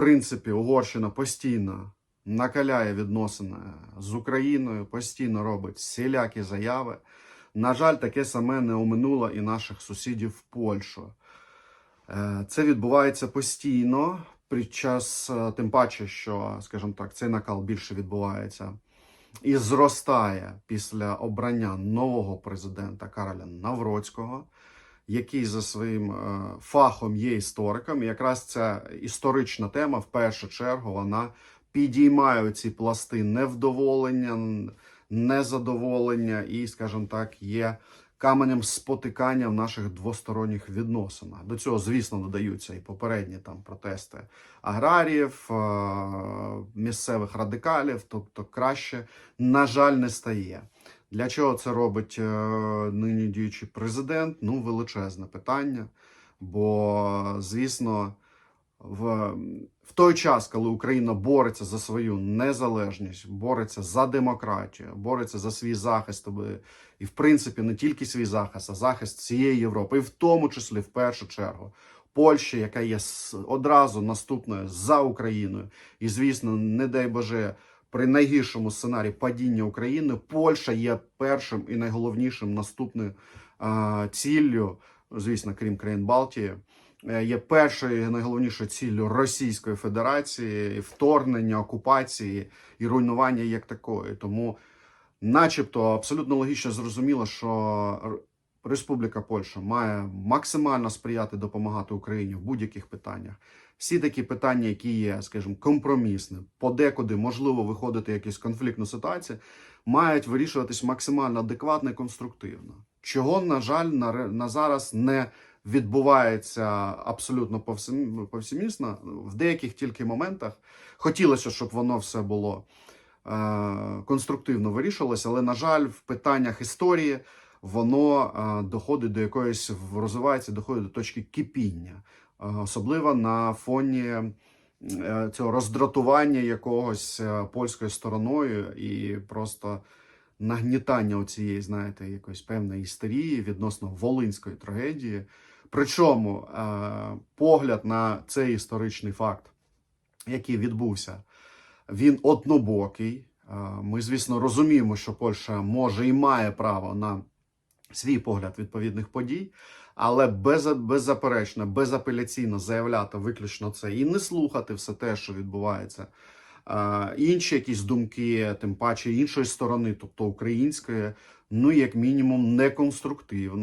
принципі, Угорщина постійно накаляє відносини з Україною, постійно робить всілякі заяви. На жаль, таке саме не оминуло і наших сусідів в Польщу. Е, Це відбувається постійно під час, е, тим паче, що, скажімо так, цей накал більше відбувається і зростає після обрання нового президента Кароля Навроцького, який за своїм е, фахом є істориком. І якраз ця історична тема в першу чергу вона підіймає ці пласти невдоволення, незадоволення і, скажімо так, є каменем спотикання в наших двосторонніх відносинах. До цього, звісно, додаються і попередні там протести аграріїв, е, місцевих радикалів, тобто краще, на жаль, не стає. Для чого це робить е, нині діючий президент? Ну, величезне питання. Бо, звісно, в, в той час, коли Україна бореться за свою незалежність, бореться за демократію, бореться за свій захист, і в принципі не тільки свій захист, а захист всієї Європи, і в тому числі в першу чергу. Польща, яка є одразу наступною за Україною, і звісно, не дай Боже, при найгіршому сценарії падіння України, Польща є першим і найголовнішим наступною ціллю, звісно, крім країн Балтії, е, є першою і найголовнішою ціллю Російської Федерації, вторгнення, окупації і руйнування як такої. Тому, начебто, абсолютно логічно зрозуміло, що Республіка Польща має максимально сприяти допомагати Україні в будь-яких питаннях. Всі такі питання, які є, скажімо, компромісні, подекуди можливо виходити в якусь конфліктну ситуацію, мають вирішуватись максимально адекватно і конструктивно. Чого, на жаль, на, на зараз не відбувається абсолютно повсемісно. В деяких тільки моментах хотілося, щоб воно все було е, конструктивно вирішувалося, але, на жаль, в питаннях історії воно е, доходить до якоїсь розвивається, доходить до точки кипіння, Е, особливо на фоні е, цього роздратування якогось польською стороною і просто нагнітання цієї, знаєте, якоїсь певної істерії відносно волинської трагедії. Причому погляд на цей історичний факт, який відбувся, він однобокий. Ми, звісно, розуміємо, що Польща може і має право на свій погляд відповідних подій, але без, беззаперечно, безапеляційно заявляти виключно це і не слухати все те, що відбувається. Інші якісь думки, тим паче іншої сторони, тобто української, ну як мінімум, неконструктивно.